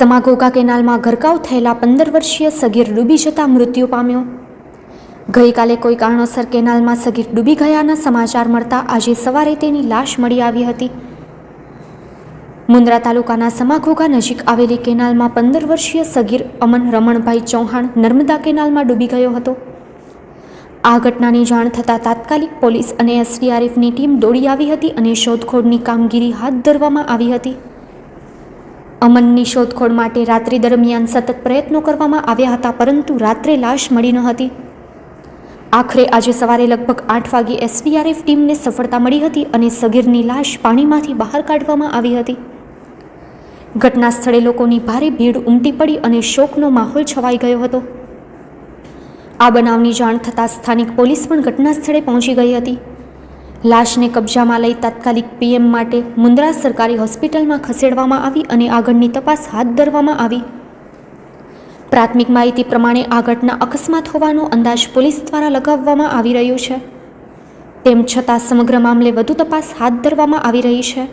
સમાગોગા કેનાલમાં ગરકાવ થયેલા પંદર વર્ષીય સગીર ડૂબી જતા મૃત્યુ પામ્યો. ગઈકાલે કોઈ કારણોસર કેનાલમાં સગીર ડૂબી ગયાના સમાચાર મળતા આજે સવારે તેની લાશ મળી આવી હતી. મુન્દ્રા તાલુકાના સમાઘોગા નજીક આવેલી કેનાલમાં પંદર વર્ષીય સગીર અમન રમણભાઈ ચૌહાણ નર્મદા કેનાલમાં ડૂબી ગયો હતો. આ ઘટનાની જાણ થતાં તાત્કાલિક પોલીસ અને એસડીઆરએફની ટીમ દોડી આવી હતી અને શોધખોળની કામગીરી હાથ ધરવામાં આવી હતી. અમનની શોધખોળ માટે રાત્રિ દરમિયાન સતત પ્રયત્નો કરવામાં આવ્યા હતા, પરંતુ રાત્રે લાશ મળી ન હતી. આખરે આજે સવારે લગભગ આઠ વાગે એસડીઆરએફ ટીમને સફળતા મળી હતી અને સગીરની લાશ પાણીમાંથી બહાર કાઢવામાં આવી હતી. ઘટના સ્થળે લોકોની ભારે ભીડ ઉમટી પડી અને શોકનો માહોલ છવાઈ ગયો હતો. આ બનાવની જાણ થતાં સ્થાનિક પોલીસ પણ ઘટના સ્થળે પહોંચી ગઈ હતી. લાશને કબજામાં લઈ તાત્કાલિક પીએમ માટે મુંદ્રા સરકારી હોસ્પિટલમાં ખસેડવામાં આવી અને આગળની તપાસ હાથ ધરવામાં આવી. પ્રાથમિક માહિતી પ્રમાણે આ ઘટના અકસ્માત હોવાનો અંદાજ પોલીસ દ્વારા લગાવવામાં આવી રહ્યો છે. તેમ છતાં સમગ્ર મામલે વધુ તપાસ હાથ ધરવામાં આવી રહી છે.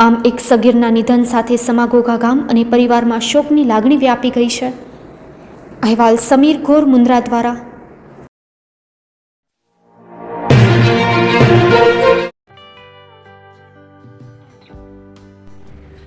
આમ એક સગીરના નિધન સાથે સમાગોગા ગામ અને પરિવારમાં શોકની લાગણી વ્યાપી ગઈ છે. અહેવાલ સમીર ઘોર મુન્દ્રા દ્વારા